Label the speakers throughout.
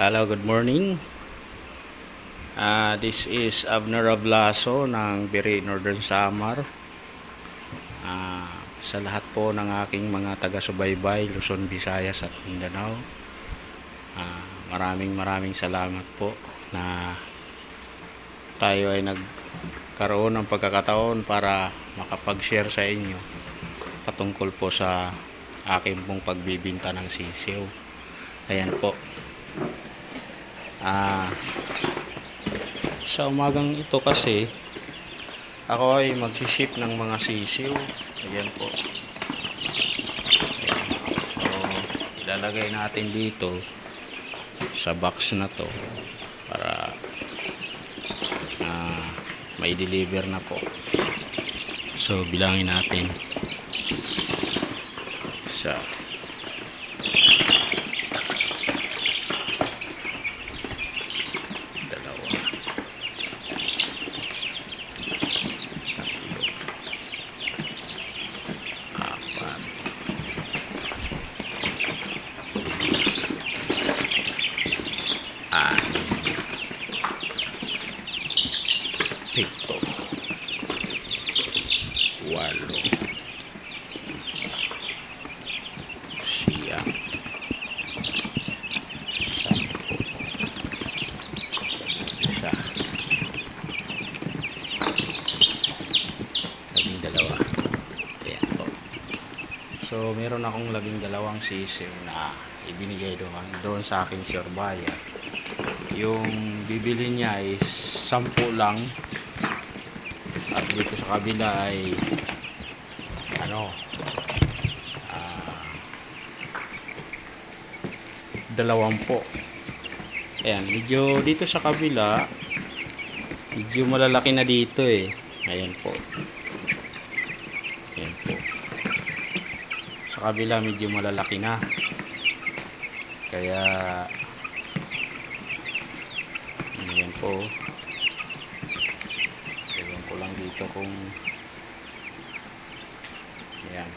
Speaker 1: Hello, good morning. Ah, this is Abner Ablaso ng Biri Northern Samar. Ah, sa lahat po ng aking mga taga-subaybay, Luzon, Visayas at Mindanao. Ah, maraming maraming salamat po na tayo ay nagkaroon ng pagkakataon para makapag-share sa inyo patungkol po sa aking pong pagbibinta ng sisiw. Ayan po. Ah, sa umagang ito kasi ako ay mag-ship ng mga sisiw. Ayan po. So, ilalagay natin dito sa box na to para ah, may deliver na po. So, bilangin natin sa dalawa anim pito walo siyam sampu isa labing dalawa ayan po so meron akong labing dalawang sisiw na ibinigay doon doon sa aking sure buyer yung bibili niya is sampu lang. At dito sa kabila ay ano ah, dalawampu. Ayan medyo dito sa kabila medyo malalaki na dito eh. Ayan po. Ayan po. Sa kabila medyo malalaki na. Kaya po Ewan ko lang dito kung ayan.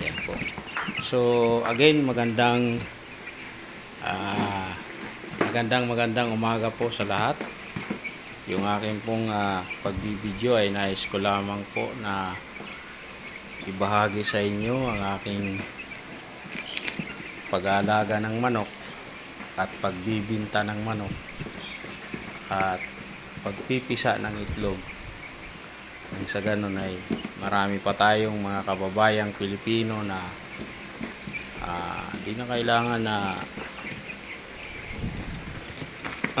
Speaker 1: Ayan po. So again magandang ah magandang magandang umaga po sa lahat. Yung aking pong ah, pagbibideo ay nais ko lamang po na ibahagi sa inyo ang aking pag-aalaga ng manok at pagbibinta ng manok at pagpipisa ng itlog. Nang sa ganun ay marami pa tayong mga kababayang Pilipino na ah, di na kailangan na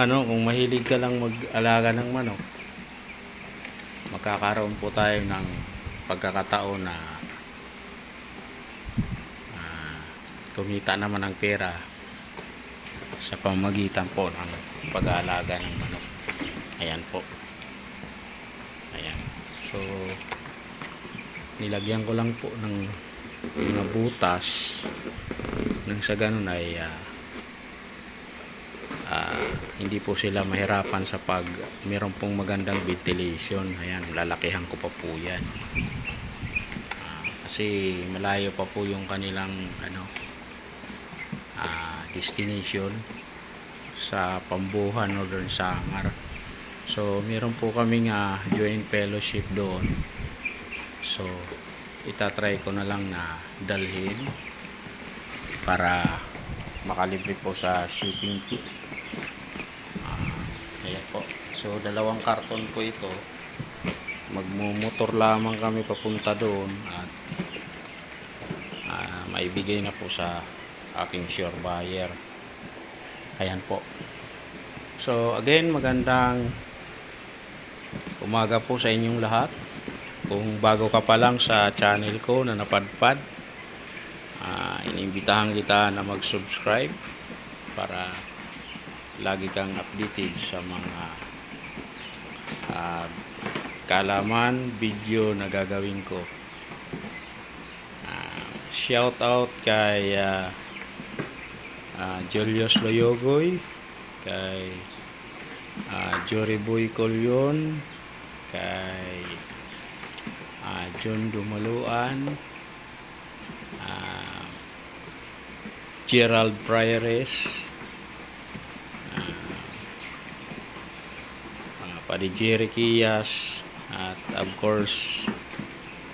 Speaker 1: ano kung mahilig ka lang mag-alaga ng manok magkakaroon po tayo ng pagkakataon na ah, kumita naman ng pera sa pamagitan po ng pag-aalaga ng manok. Ayan po. Ayan. So, nilagyan ko lang po ng mga butas nang sa ganun ay ah, ah, hindi po sila mahirapan sa pag meron pong magandang ventilation. Ayan, lalakihan ko pa po yan. Ah, kasi malayo pa po yung kanilang ano ah, destination sa Pambuhan Northern Samar so meron po kaming ah, joint fellowship doon so itatry ko na lang na dalhin para makalibre po sa shipping fee so dalawang karton po ito. Magmumotor lamang kami papunta doon at ah, maibigay na po sa aking sure buyer. Ayan po. So again magandang umaga po sa inyong lahat. Kung bago ka pa lang sa channel ko na napadpad ah, inimbitahan kita na mag subscribe para lagi kang updated sa mga ah, kalaman video na gagawin ko. Ah, shout out kay ah, ah, Julius Loyogoy kay ah, Jory Boy Colyon kay ah, John Dumaluan, ah, Gerald Prieres, padi Jerry Kias, at of course,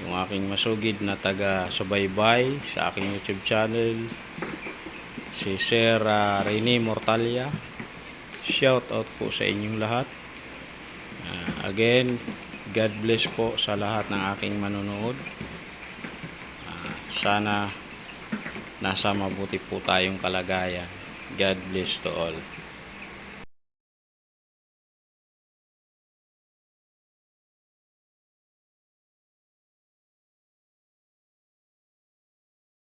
Speaker 1: yung aking masugid na taga subaybay sa aking YouTube channel, si Sir ah, Rene Mortalia. Shout out po sa inyong lahat. Ah, again, God bless po sa lahat ng aking manonood. Ah, sana nasa mabuti po tayong kalagayan. God bless to all.